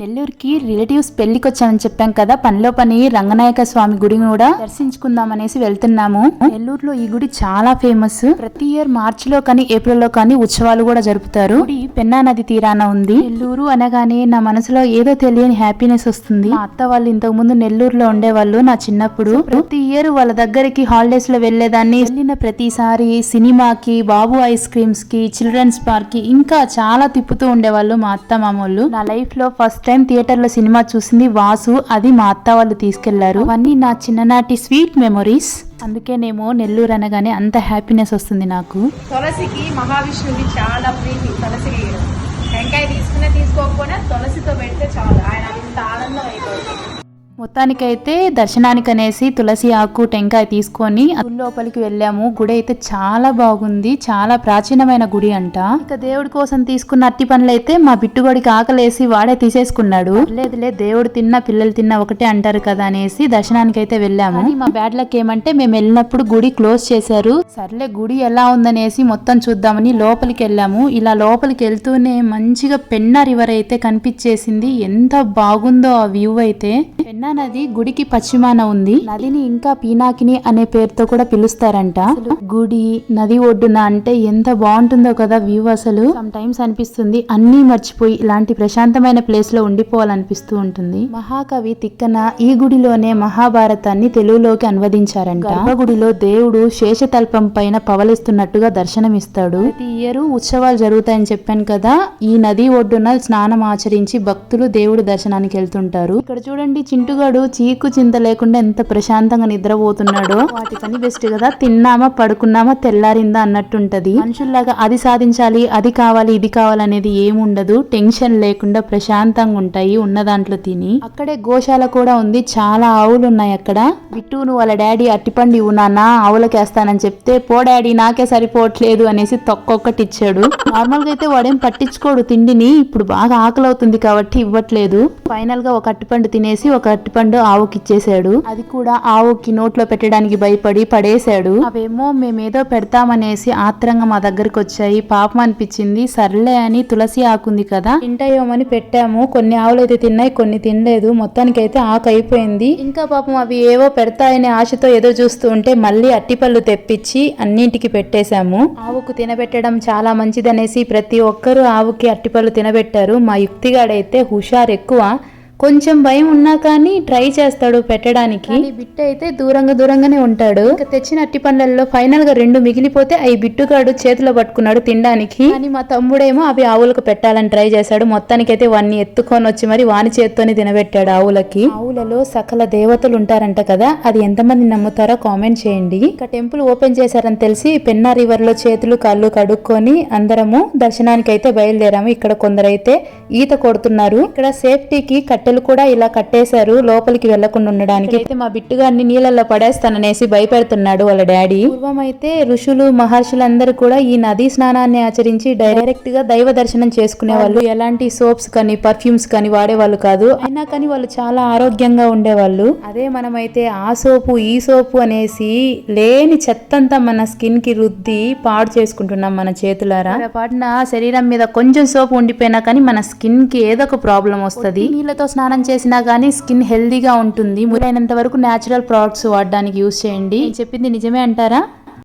నెల్లూరుకి రిలేటివ్స్ పెళ్ళికి వచ్చామని చెప్పాం కదా. పనిలో పని రంగనాయక స్వామి గుడిని కూడా దర్శించుకుందాం అనేసి వెళ్తున్నాము. నెల్లూరులో ఈ గుడి చాలా ఫేమస్. ప్రతి ఇయర్ మార్చి లో కానీ ఏప్రిల్లో కానీ ఉత్సవాలు కూడా జరుపుతారు. గుడి పెన్నా నది తీరాన ఉంది. నెల్లూరు అనగానే నా మనసులో ఏదో తెలియని హ్యాపీనెస్ వస్తుంది. మా అత్త వాళ్ళు ఇంతకు ముందు నెల్లూరులో ఉండేవాళ్ళు నా చిన్నప్పుడు. ప్రతి ఇయర్ వాళ్ళ దగ్గరికి హాలిడేస్లో వెళ్ళేదాన్ని వెళ్ళిన ప్రతిసారి సినిమాకి బాబు ఐస్ క్రీమ్స్కి చిల్డ్రన్స్ పార్క్కి ఇంకా చాలా తిప్పుతూ ఉండేవాళ్ళు మా అత్త మామూలు. నా లైఫ్లో ఫస్ట్ టైం థియేటర్లో సినిమా చూసింది వాసు అది మా అత్త వాళ్ళు తీసుకెళ్ళారు. అవన్నీ నా చిన్ననాటి స్వీట్ మెమొరీస్. అందుకేనేమో నెల్లూరు అనగానే అంత హ్యాపీనెస్ వస్తుంది నాకు. తులసికి మహావిష్ణువుకి చాలా ప్రీతి. తులసి వెంకాయ టెంకాయ తీసుకునే తీసుకోకపోయినా తులసితో పెడితే చాలు. ఆయన అంత ఆనందం అయిపోతుంది. మొత్తానికైతే దర్శనానికి అనేసి తులసి ఆకు టెంకాయ తీసుకొని గుడి లోపలికి వెళ్ళాము. గుడి అయితే చాలా బాగుంది. చాలా ప్రాచీనమైన గుడి అంట. ఇక దేవుడి కోసం తీసుకున్న అట్టి పనులైతే మా బిట్టుగోడికి ఆకలేసి వాడే తీసేసుకున్నాడు. లేదులే దేవుడు తిన్నా పిల్లలు తిన్నా ఒకటే అంటారు కదా అనేసి దర్శనానికి అయితే వెళ్ళాము మా బ్యాడ్ లక్ ఏమంటే మేము వెళ్ళినప్పుడు గుడి క్లోజ్ చేశారు. సర్లే గుడి ఎలా ఉందనేసి మొత్తం చూద్దామని లోపలికి వెళ్ళాము. ఇలా లోపలికి వెళ్తూనే మంచిగా పెన్నా రివర్ అయితే కనిపించేసింది. ఎంత బాగుందో ఆ వ్యూ అయితే. పెన్నా నది గుడికి పశ్చిమాన ఉంది. నదిని ఇంకా పీనాకిని అనే పేరుతో కూడా పిలుస్తారంట. గుడి నది ఒడ్డున అంటే ఎంత బాగుంటుందో కదా వ్యూ అసలు. సమ్ టైమ్స్ అనిపిస్తుంది. అన్నీ మర్చిపోయి ఇలాంటి ప్రశాంతమైన ప్లేస్లో ఉండిపోవాలనిపిస్తూ ఉంటుంది. మహాకవి తిక్కన ఈ గుడిలోనే మహాభారతాన్ని తెలుగులోకి అనువదించారంట. గర్భగుడిలో దేవుడు శేషతల్పం పైన పవలిస్తున్నట్టుగా దర్శనమిస్తాడు. ప్రతి ఇయర్ ఉత్సవాలు జరుగుతాయని చెప్పాను కదా. ఈ నది ఒడ్డున స్నానం ఆచరించి భక్తులు దేవుడి దర్శనానికి వెళ్తుంటారు. ఇక్కడ చూడండి చింటుగాడు చీకు చింత లేకుండా ఎంత ప్రశాంతంగా నిద్రపోతున్నాడో? వాటి పని బెస్ట్ కదా. తిన్నామా పడుకున్నామా తెల్లారిందా అన్నట్టుంటది. మనుషుల్లాగా అది సాధించాలి అది కావాలి ఇది కావాలనేది ఏముండదు. టెన్షన్ లేకుండా ప్రశాంతంగా ఉంటాయి ఉన్న దాంట్లో తిని. అక్కడే గోశాల కూడా ఉంది. చాలా ఆవులు ఉన్నాయి అక్కడ. బిట్టు నువ్వు వాళ్ళ డాడీ అట్టిపండి ఇవ్వు ఆవులకేస్తానని వేస్తానని చెప్తే పో డాడీ నాకే సరిపోవట్లేదు అనేసి తొక్కొక్కటి ఇచ్చాడు నార్మల్గా అయితే వాడేం పట్టించుకోడు తిండిని. ఇప్పుడు బాగా ఆకలి అవుతుంది కాబట్టి ఇవ్వట్లేదు. ఫైనల్గా ఒక అట్టిపండు తినేసి ఒక అరటిపండు ఆవుకి ఇచ్చేసాడు అది కూడా ఆవుకి నోట్లో పెట్టడానికి భయపడి పడేశాడు. అవేమో మేమేదో పెడతామనేసి ఆత్రంగా మా దగ్గరకు వచ్చాయి పాపం అనిపించింది. సర్లే అని తులసి ఆకుంది కదా. తింటాయోమని పెట్టాము. కొన్ని ఆవులు అయితే తిన్నాయి కొన్ని తినలేదు. మొత్తానికి అయితే ఆకు అయిపోయింది ఇంకా పాపం అవి ఏవో పెడతాయనే ఆశతో ఏదో చూస్తూ ఉంటే మళ్ళీ అట్టిపళ్ళు తెప్పించి అన్నింటికి పెట్టేశాము. ఆవుకు తినబెట్టడం చాలా మంచిదనేసి ప్రతి ఒక్కరూ ఆవుకి అట్టిపళ్ళు తినబెట్టారు. మా యుక్తిగాడైతే హుషారు ఎక్కువ కొంచెం భయం ఉన్నా కానీ ట్రై చేస్తాడు పెట్టడానికి. బిట్టు అయితే దూరంగా దూరంగానే ఉంటాడు. ఇంకా తెచ్చిన అట్టి పండ్లలో ఫైనల్గా రెండు మిగిలిపోతే అవి బిట్టుగాడు చేతిలో పట్టుకున్నాడు తినడానికి. కానీ మా తమ్ముడేమో అవి ఆవులకు పెట్టాలని ట్రై చేశాడు. మొత్తానికైతే వాన్ని ఎత్తుకొని వచ్చి మరి వాని చేత్తోనే తినబెట్టాడు ఆవులకి. ఆవులలో సకల దేవతలు ఉంటారంట కదా అది ఎంతమంది నమ్ముతారో కామెంట్ చేయండి. ఇక టెంపుల్ ఓపెన్ చేశారని తెలిసి పెన్నా రివర్లో చేతులు కాళ్ళు కడుక్కొని అందరము దర్శనానికి అయితే బయలుదేరాము. ఇక్కడ కొందరైతే ఈత కొడుతున్నారు. ఇక్కడ సేఫ్టీకి కట్టెలు కూడా ఇలా కట్టేశారు. లోపలికి వెళ్ళకుండా ఉండడానికి. అయితే మా బిట్టుగాన్ని నీళ్ళల్లో పడేస్తాననేసి భయపెడుతున్నాడు వాళ్ళ డాడీ. పూర్వం అయితే ఋషులు మహర్షులందరూ కూడా ఈ నదీ స్నానాన్ని ఆచరించి డైరెక్ట్గా దైవ దర్శనం చేసుకునే వాళ్ళు ఎలాంటి సోప్స్ కానీ పర్ఫ్యూమ్స్ కానీ వాడేవాళ్ళు కాదు. అయినా కానీ వాళ్ళు చాలా ఆరోగ్యంగా ఉండేవాళ్ళు. అదే మనమైతే ఆ సోపు ఈ సోపు అనేసి లేని చెత్తంతా మన స్కిన్కి రుద్ది పాడు చేసుకుంటున్నాం మన చేతులారా. పాటిన శరీరం మీద కొంచెం సోపు ఉండిపోయినా కానీ మన స్కిన్కి ఏదో ఒక ప్రాబ్లం వస్తుంది. నీళ్ళతో స్నానం చేసినా కానీ స్కిన్ హెల్దీగా ఉంటుంది. మురైనంత వరకు న్యాచురల్ ప్రొడక్ట్స్ వాడడానికి యూస్ చేయండి. చెప్పింది నిజమే అంటారా?